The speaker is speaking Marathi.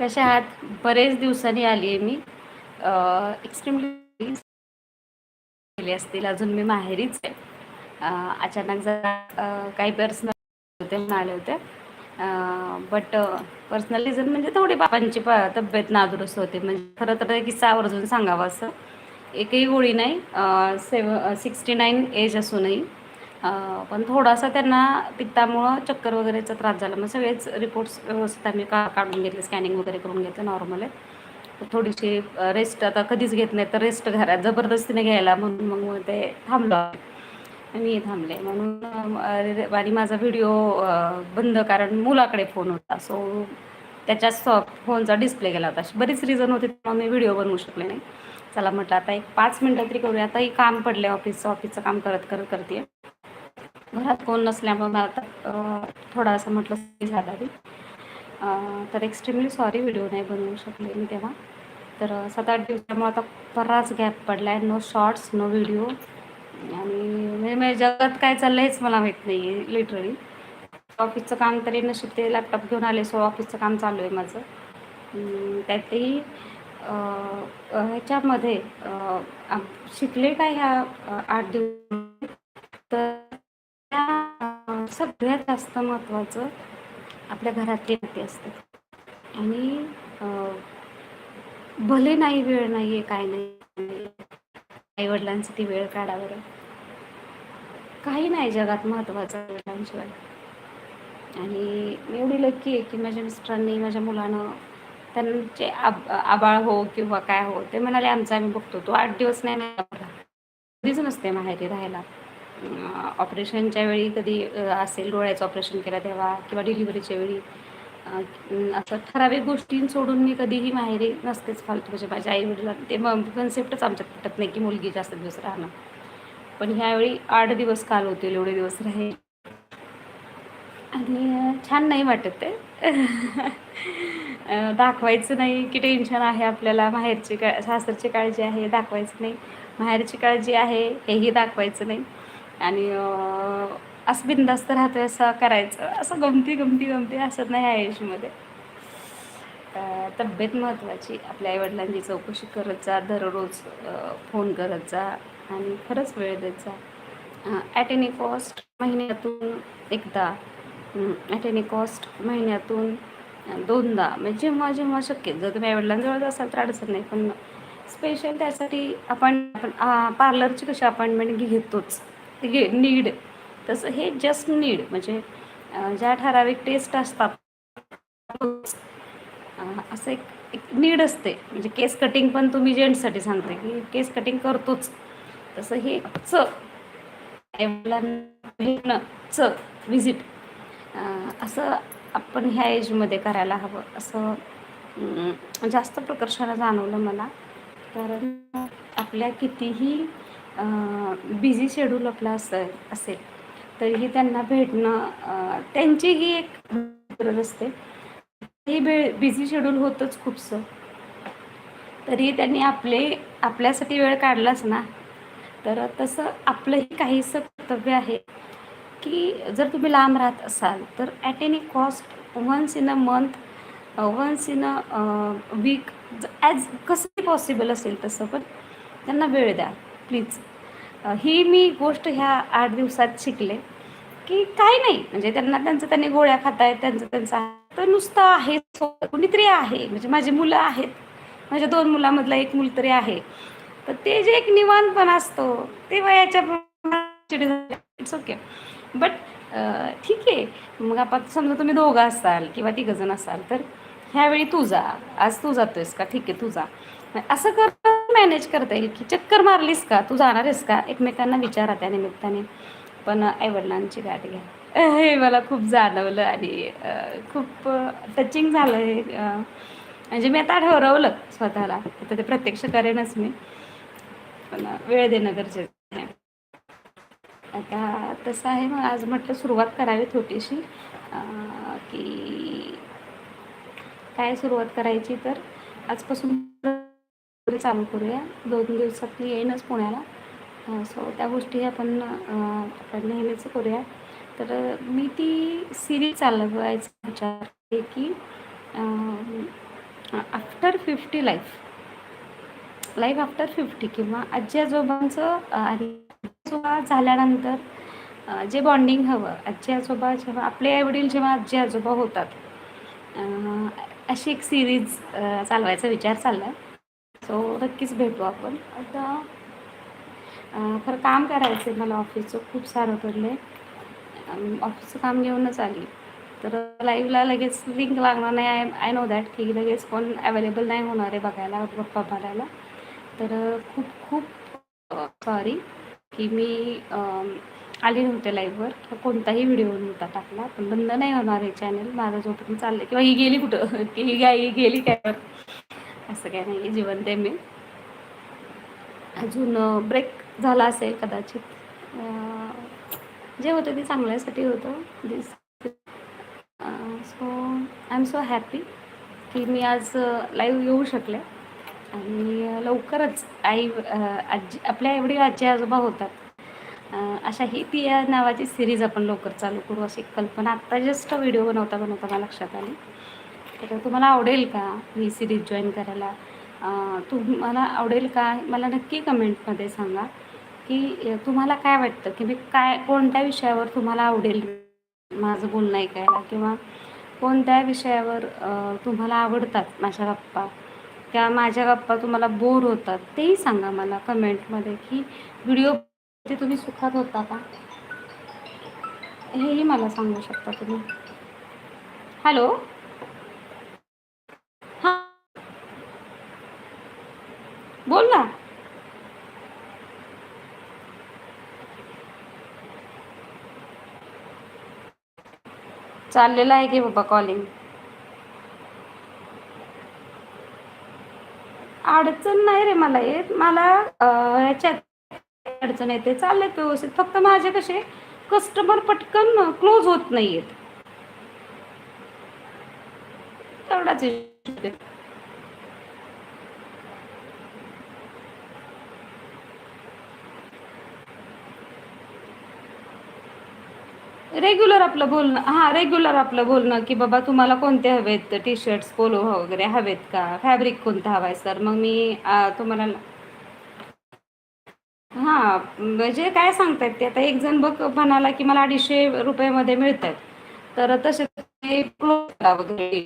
कशा आहात? बरेच दिवसांनी आली आहे मी. एक्स्ट्रीमली गेले असतील. अजून मी माहेरीच आहे. अचानक जरा काही पर्सनल होते म्हणून आले होते. बट पर्सनल रिझन म्हणजे थोडी बाबांची प तब्येत नादुरुस्त होते. म्हणजे खरं तर किस्सा आवर्जून सांगावा असं. एकही गोळी नाही. सेव सिक्स्टी नाईन एज असूनही. पण थोडासा त्यांना पित्तामुळं चक्कर वगैरेचा त्रास झाला. मग सगळेच रिपोर्ट्स व्यवस्थित आम्ही का काढून घेतले स्कॅनिंग वगैरे करून घेतलं नॉर्मल आहे. थोडीशी रेस्ट आता कधीच घेत नाही तर रेस्ट घरात जबरदस्तीने घ्यायला म्हणून मग ते थांबलो मी थांबले. म्हणून आणि माझा व्हिडिओ बंद कारण मुलाकडे फोन होता. सो त्याच्याच फोनचा डिस्प्ले गेला होता. अशी बरीच रिझन होती त्यामुळे मी व्हिडिओ बनवू शकले नाही. चला म्हटलं आता एक पाच मिनटं तरी करूया. आताही काम पडले ऑफिसचं ऑफिसचं काम करत करत करते घरात कोण नसल्यामुळे मला आता थोडासा म्हटलं झाला मी तर एक्स्ट्रीमली सॉरी व्हिडिओ नाही बनवू शकले मी तेव्हा. तर सात आठ दिवसामुळे आता बराच गॅप पडला आहे नो शॉर्ट्स नो व्हिडिओ आणि म्हणजे म्हणजे जगात काय चाललं हेच मला माहीत नाही आहे लिटरली ऑफिसचं काम तरी नशीब ते लॅपटॉप घेऊन आले सो ऑफिसचं काम चालू आहे माझं. त्यातही ह्याच्यामध्ये शिकले काय ह्या आठ दिवस? तर सगळ्यात जास्त महत्त्वाचं आपल्या घरातली नाती असतात. आणि भले नाही वेळ नाही आहे काय नाही आईवडिलांसाठी वेळ काढा बरं. काही नाही जगात महत्त्वाचं वडिलांशिवाय. आणि मी एवढी लक्की आहे की माझ्या मिस्टरांनी माझ्या मुलानं त्यांचे आब आबाळ हो किंवा काय हो ते म्हणाले आमचा आम्ही बघतो. तो आठ दिवस नाही कधीच नसते माहेरी राहायला. ऑपरेशनच्या वेळी कधी असेल डोळ्याचं ऑपरेशन केलं तेव्हा किंवा डिलिव्हरीच्या वेळी असं ठराविक गोष्टी सोडून मी कधीही माहेरी नसतेच फालतू म्हणजे माझ्या आई वडिला ते मग कन्सेप्टच आमच्यात पटत नाही की मुलगी जास्त दिवस राहणं पण ह्यावेळी आठ दिवस काल होतील एवढे दिवस राहील. आणि छान नाही वाटत ते. दाखवायचं नाही की टेन्शन आहे आपल्याला माहेरची का सासरची काळजी आहे दाखवायचं नाही. माहेरची काळजी आहे हेही दाखवायचं नाही. आणि असं बिंदास्त राहतो असं करायचं. असं गमती गमती गमती असत नाही आयुष्यामध्ये. अ, तब्येत महत्त्वाची आपल्या आईवडिलांची चौकशी करत जा दररोज फोन करत जा आणि खरंच वेळ देत जा. ॲट एनी कॉस्ट महिन्यातून एकदा ॲट एनी कॉस्ट महिन्यातून दोनदा. म्हणजे जेव्हा जेव्हा शक्य. जर तुम्ही आईवडिलांजवळ असाल तर अडचण नाही. पण स्पेशल त्यासाठी आपण आपण पार्लरची कशी अपॉइंटमेंट घेतोच. घे नीड तसं हे जस्ट नीड म्हणजे ज्या ठराविक टेस्ट असतात असं एक एक नीड असते. म्हणजे केस कटिंग पण तुम्ही जेंट्ससाठी सांगते की केस कटिंग करतोच. तसं हे च भेटणं च व्हिजिट असं आपण ह्या एजमध्ये करायला हवं. असं जास्त प्रकर्षानं जाणवलं मला. कारण आपल्या कितीही बिझी शेड्यूल आपलं असं असेल तरीही त्यांना भेटणं त्यांचीही एक गरज असते. ही भे बिझी शेड्यूल होतंच खूपसं. तरी त्यांनी आपले आपल्यासाठी वेळ काढलाच ना. तर तसं आपलंही काहीसं कर्तव्य आहे की जर तुम्ही लांब राहत असाल तर at any cost once in a month once in a week as कसंही पॉसिबल असेल तसं पण त्यांना वेळ द्या. प्लीज. ही मी गोष्ट ह्या आठ दिवसात शिकले की काही नाही. म्हणजे त्यांना त्यांचं त्यांनी गोळ्या खातायत त्यांचं त्यांचं तर नुसतं आहे कुणीतरी आहे. म्हणजे माझी मुलं आहेत. माझ्या दोन मुलामधला एक मुल तरी आहे. तर ते जे एक निवांतपण असतो ते वयाच्या इट्स ओके बट ठीक आहे. मग आपण समजा तुम्ही दोघं असाल किंवा तिघंजण असाल तर ह्यावेळी तू जा. आज तू जातोयस का? ठीक आहे तू जा. असं कर मॅनेज करता येईल की चक्कर मारलीस का? तू जाणार आहेस का? एकमेकांना विचारा त्या निमित्ताने. पण आईवडिलांची गाठ घ्या. हे मला खूप जाणवलं आणि खूप टचिंग झालं हे म्हणजे मी आता ठरवलं स्वतःला. आता ते प्रत्यक्ष करेनच मी. पण वेळ देणं गरजेचं आहे. आता तसं आहे मग आज म्हटलं सुरुवात करावी थोडीशी की काय सुरुवात करायची तर आजपासून चालू करूया. दोन दिवसात मी येईनच पुण्याला. सो त्या गोष्टी आपण आपण नेहमीच करूया. तर मी ती सिरीज चालवायचा विचार आहे की after fifty life life after fifty किंवा आजी आजोबांचं आणि आजोबा झाल्यानंतर जे बॉन्डिंग हवं आजी आजोबा जेव्हा आपले आईवडील जेव्हा आजी आजोबा होतात. अशी एक सिरीज चालवायचा विचार चालला आहे सो नक्कीच भेटू आपण. आता खरं काम करायचं आहे मला ऑफिसचं खूप सारं पडलं आहे ऑफिसचं काम घेऊनच आली. तर लाईव्हला लगेच लिंक लागणार नाही. आय आय नो दॅट की लगेच कोण अवेलेबल नाही होणार आहे बघायला गप्पा मारायला. तर खूप खूप सॉरी की मी आले नव्हते लाईव्हवर किंवा कोणताही व्हिडिओ नव्हता टाकला. पण बंद नाही होणार आहे चॅनल माझा जोपर्यंत चाललं किंवा ही गेली कुठं? की ही गाई गेली काय? असं काय नाही जिवंत आहे मी. अजून ब्रेक झाला असेल कदाचित. जे होतं ते चांगल्यासाठी होतं. This so I am so happy की मी आज लाईव्ह येऊ शकले. आणि लवकरच आई आजी आपल्या एवढी आजी आजोबा होतात. अशा ही ती या नावाची सिरीज आपण लवकर चालू करू अशी कल्पना. आत्ता जस्ट व्हिडिओ बनवता बनवता मला लक्षात आली. तर तुम्हाला आवडेल का ही सिरीज जॉईन करायला? तुम्हाला आवडेल का? मला नक्की कमेंटमध्ये सांगा की तुम्हाला काय वाटतं? की मी काय कोणत्या विषयावर तुम्हाला आवडेल माझं बोलणं ऐकायला? किंवा कोणत्या विषयावर तुम्हाला आवडतात माझ्या गप्पा? किंवा माझ्या गप्पा तुम्हाला बोर होतात? तेही सांगा मला कमेंटमध्ये की व्हिडिओ ते तुम्ही सुखात होता का? हेही मला सांगू शकता तुम्ही. हॅलो हां बोल ना. चाललेला आहे की बाबा कॉलिंग अडचण नाही रे मला येत. मला ह्याच्यात अडचण येते. चाललेत व्यवस्थित. फक्त माझे कसे कस्टमर पटकन क्लोज होत नाहीयेत. तेवढाच रेग्युलर आपलं बोलणं हां रेग्युलर आपलं बोलणं की बाबा तुम्हाला कोणते हवेत टी शर्ट्स पोलो वगैरे हवेत का? फॅब्रिक कोणतं हवं आहे सर मग मी तुम्हाला हां म्हणजे काय सांगतायत ते? आता एक जण बघ म्हणाला की मला अडीचशे रुपयामध्ये मिळत आहेत तर तसे वगैरे